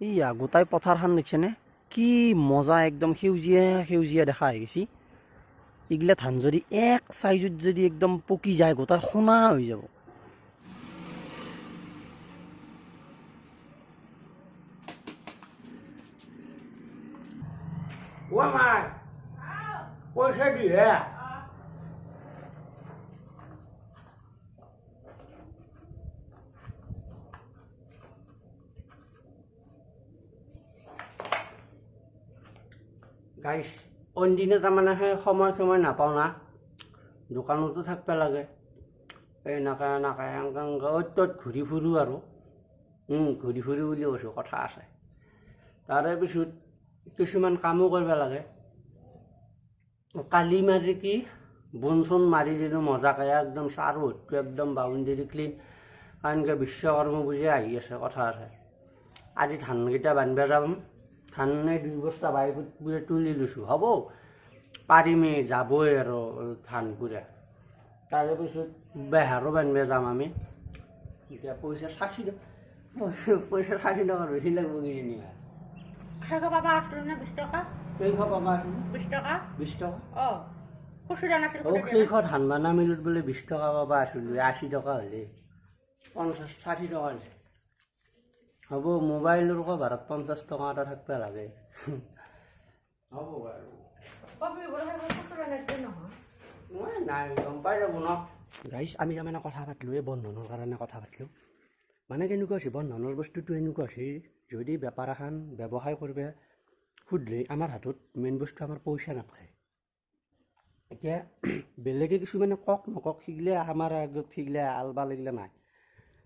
ইয়া গোটাই পথাৰখন দেখিছেনে? কি মজা একদম সেউজীয়া সেউজীয়া দেখা হৈ গৈছে। এইগিলা ধান যদি এক চাইজত যদি একদম পকি যায় গোটাই সোণা হৈ যাব। ও আমার গাইছ অনদিনে তাৰমানে সেই সময় সময় নাপাওঁ না। দোকানতো থাকিব লাগে। এই এনেকৈ এনেকৈ এনেকৈ এনেকৈ অ'ত ত'ত ঘূৰি ফুৰোঁ আৰু। ঘূৰি ফুৰোঁ বুলি কৈছোঁ কথা আছে। তাৰে পিছত কিছুমান কামো কৰিব লাগে। কালি মাৰি কি বন চোন মাৰি দিলোঁ মজাকৈ একদম চাৰ ভৰ্তি একদম বাউণ্ডেৰী ক্লিন কাৰণকে বিশ্বকৰ্মা পূজা আহি আছে কথা আছে। আজি ধানকেইটা বান্ধিব যাম ধানে দুই বস্তা বাইকত পুৰা তুলি লৈছোঁ হ'ব পাৰিমেই যাবই আৰু ধান পুৰা। তাৰে পিছত বেহাৰো বান্ধিব যাম আমি। এতিয়া পইচা ষাঠি টকা পইচা ষাঠি টকা বেছি লাগিব কিজানি। সেইশ পাবা আছিল নে বিশ টকা? কেইশ পাবা আছিল বিশ টকা? অ সেইশ ধান বানা মিলত বোলে বিশ টকা পাবা আছিলোঁ আশী টকা হ'লে। পঞ্চাছ ষাঠি টকা হ'লে। হ'ব মোবাইলৰ কভাৰত পঞ্চাছ টকা এটা থাকিব লাগে। হ'ব বাৰু। নাই গম পাই যাব ন। গাইছ আমি তাৰমানে কথা পাতিলোঁ এই বন্ধনৰ কাৰণে কথা পাতিলোঁ। মানে কেনেকুৱা হৈছে বন্ধনৰ বস্তুটো এনেকুৱা হৈছে যদি বেপাৰ এখন ব্যৱসায় কৰিব সুধিলে আমাৰ হাতত মেইন বস্তু আমাৰ পইচা নাথাকে। এতিয়া বেলেগে কিছুমানে কওক নকওক শিকিলে আমাৰ আগত শিকিলে আল বাল এইগিলা নাই।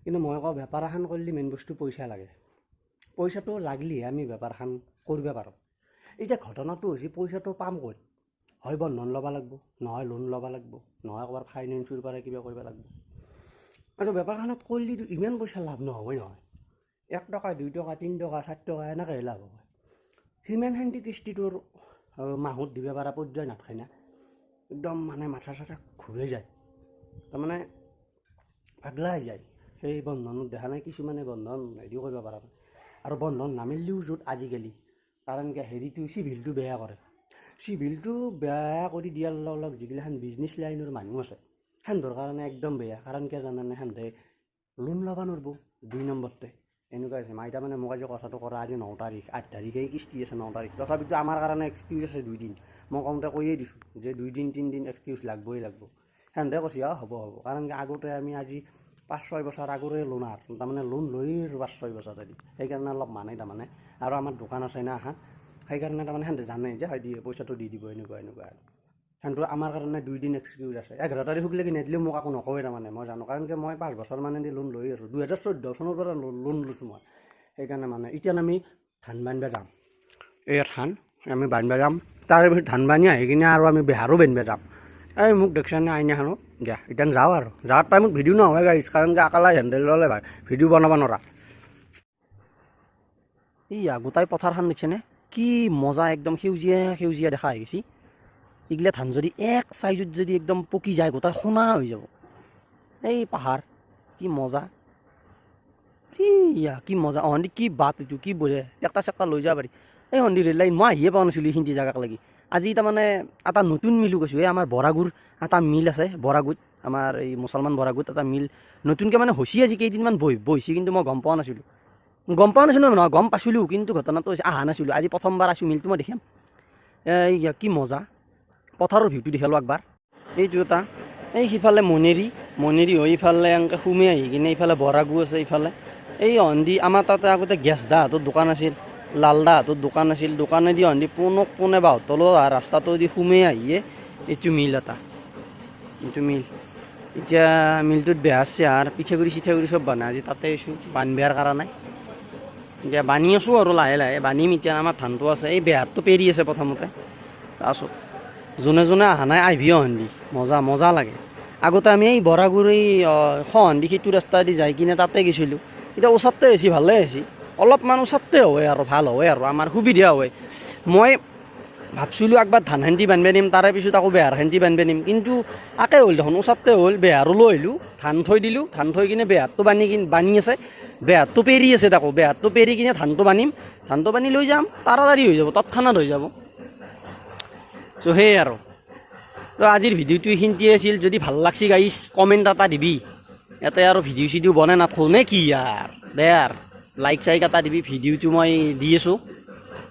কিন্তু মই কওঁ বেপাৰ এখন কৰিলে মেইন বস্তু পইচা লাগে। পইচাটো লাগিলেহে আমি বেপাৰখন কৰিব পাৰোঁ। এতিয়া ঘটনাটো হৈছে পইচাটো পাম ক'ত? হয় বন্ধন ল'ব লাগিব নহয় লোন ল'ব লাগিব নহয় ক'ৰবাৰ ফাইনেন্সৰ পৰা কিবা কৰিব লাগিব। আৰু বেপাৰখনত কৰিলেতো ইমান পইচা লাভ নহ'বই নহয়। এক টকা দুই টকা তিনি টকা চাৰি টকা এনেকৈহে লাভ হ'ব। সিমানখিনি কিস্তিটোৰ আহ, মাহত দিব পৰা পৰ্যায় নাথাকে না। একদম মানে মাথা চাথা ঘূৰাই যায়। তাৰমানে পাগলা হৈ যায়। সেই বন্ধনত দেখা নাই কিছুমানে বন্ধন হেৰি কৰিব পৰা নাই। আৰু বন্ধন নামিলেও য'ত আজিকালি কাৰণ কি হেৰিটো চিভিলটো বেয়া কৰে। চিভিলটো বেয়া কৰি দিয়াৰ লগ লগ যিগিলাখান বিজনেছ লাইনৰ মানুহ আছে সেহঁতৰ কাৰণে একদম বেয়া। কাৰণ কিয় জানানে সেহঁতে লোন ল'ব নোৱাৰিব দুই নম্বৰতে। এনেকুৱা হৈছে। মাইতা মানে মোক আজি কথাটো কৰা আজি ন তাৰিখ আঠ তাৰিখেই কিস্তি আছে ন তাৰিখ। তথাপিতো আমাৰ কাৰণে এক্সকিউজ আছে দুইদিন মই কওঁতে কৈয়ে দিছোঁ যে দুইদিন তিনিদিন এক্সকিউজ লাগবই লাগব। সেহঁতে কৈছে অঁ হ'ব হ'ব। কাৰণ কি আগতে আমি আজি পাঁচ ছয় বছৰ আগৰে লোনাৰ তাৰমানে লোন লৈ পাঁচ ছয় বছৰ দি সেইকাৰণে অলপ মানে তাৰমানে। আৰু আমাৰ দোকান আছে না এখন সেইকাৰণে তাৰমানে সেহঁতে জানে যে হয় দিয়ে পইচাটো দি দিব এনেকুৱা এনেকুৱা আৰু। সেহেঁতৰ আমাৰ কাৰণে দুইদিন এক্সকিউজ আছে। এঘাৰ তাৰিখলৈকে নিদিলেও মোক একো নকয় তাৰমানে মই জানো। কাৰণ কি মই পাঁচ বছৰ মানে দি লোন লৈ আছোঁ। দুহেজাৰ চৈধ্য চনৰ পৰা লোন লৈছোঁ মই। সেইকাৰণে মানে এতিয়া আমি ধান বান্ধিব যাম। এই ধান? আমি বান্ধিব যাম। তাৰে পিছত ধান বান্ধি আহি কিনে আৰু আমি বেহাৰো বান্ধিব যাম। এই মোক দেখিছানে আইনাখনত দিয়া এতিয়া যাওঁ আৰু যাৱাৰ টাইমত ভিডিঅ' নহয় গাড়ী কাৰণ কি আকালা হেণ্ডেল ল'লে ভাল ভিডিঅ' বনাব নোৱাৰা ইয়া গোটাই পথাৰখন দেখিছেনে কি মজা একদম সেউজীয়া সেউজীয়া দেখা হৈ গৈছে এইগিলা ধান যদি এক চাইজত যদি একদম পকি যায় গোটাই সোণা হৈ যাব এই পাহাৰ কি মজা ইয়া কি মজা অহন্দি কি বাট এইটো কি বঢ়িয়া একটা চেক্টা লৈ যাব পাৰি এই সন্ধি ৰেল লাইন মই আহিয়ে পোৱা নাছিলোঁ এইখিনি জেগাক লাগি আজি তাৰমানে এটা নতুন মিলো কৈছোঁ। এই আমাৰ বৰাগুৰ এটা মিল আছে বৰাগুৰিত আমাৰ এই মুছলমান বৰাগুৰিত এটা মিল। নতুনকৈ মানে হৈছে আজি কেইদিনমান বহি বহিছে কিন্তু মই গম পোৱা নাছিলোঁ। গম পোৱা নাছিলোঁ নহয়, গম পাইছিলোঁ, কিন্তু ঘটনাটো হৈছে অহা নাছিলোঁ। আজি প্ৰথমবাৰ আছোঁ মিলটো, মই দেখিম। এই কি মজা। পথাৰৰ ভিউটো দেখালোঁ একবাৰ। এইটো এটা, এই সিফালে মনেৰি মনেৰি হৈ ইফালে এনেকৈ সুমে আহি কিনে, ইফালে বৰাগু আছে ইফালে। এই অন্দি, আমাৰ তাতে আগতে গেছ দাহঁতৰ দোকান আছিল। লাল দাহঁতৰ দোকান আছিল দোকানেদি অন্দি পোনক পোনে বাহঁতলো ৰাস্তাটো দি সুমে আহিয়ে এইটো মিল এটা। এইটো মিল। এতিয়া মিলটোত বেহাৰ চেহাৰ পিঠাগুড়ি চিঠাগুড়ি চব বনাই আজি, তাতে আছোঁ বান্ধিবৰ কাৰণে। এতিয়া বানি আছোঁ আৰু লাহে লাহে, বানিম এতিয়া, আমাৰ ধানটো আছে, এই বেহাৰটো পেৰি আছে প্ৰথমতে। তাৰপাছত, যোনে যোনে অহা নাই আহিবিও সন্দি মজা মজা লাগে। আগতে আমি এই বৰাগুৰি সহন্দি সেইটো ৰাস্তা দি যাই কিনে তাতে গৈছিলোঁ। এতিয়া ওচৰতে হৈছে ভালে হৈছে অলপমান ওচৰতে হয় আৰু, ভালো হয় আৰু, আমাৰ সুবিধা হয়। মই ভাবছিলোঁ একবাৰ ধান খেতি বান্ধিব নিম, তাৰে পিছত আকৌ বেহাৰ খেতি বান্ধিব নিম, কিন্তু আকে হ'ল দেখোন ওচৰতে হ'ল, বেহাৰো লৈ আহিলোঁ, ধান থৈ দিলোঁ, ধান থৈ কিনে বেহাৰটো বান্ধি কিনে বান্ধি আছে, বেহাৰটো পেৰি আছে তাকো বেহাৰটো পেৰি কিনে ধানটো বান্ধিম, ধানটো বান্ধি লৈ যাম তাড়াতাড়ি হৈ যাব, তৎক্ষণাত হৈ যাব। চ' সেয়ে আৰু। তো আজিৰ ভিডিঅ'টো এইখিনিয়ে আছিল, যদি ভালো লাগছি গাইছ কমেণ্ট এটা দিবি। ইয়াতে আৰু ভিডিঅ' চিডিঅ' বনাই নাথাকোঁ নে কি ইয়াৰ? দে আৰু লাইক চাইক এটা দিবি? ভিডিঅ'টো মই দি আছোঁ।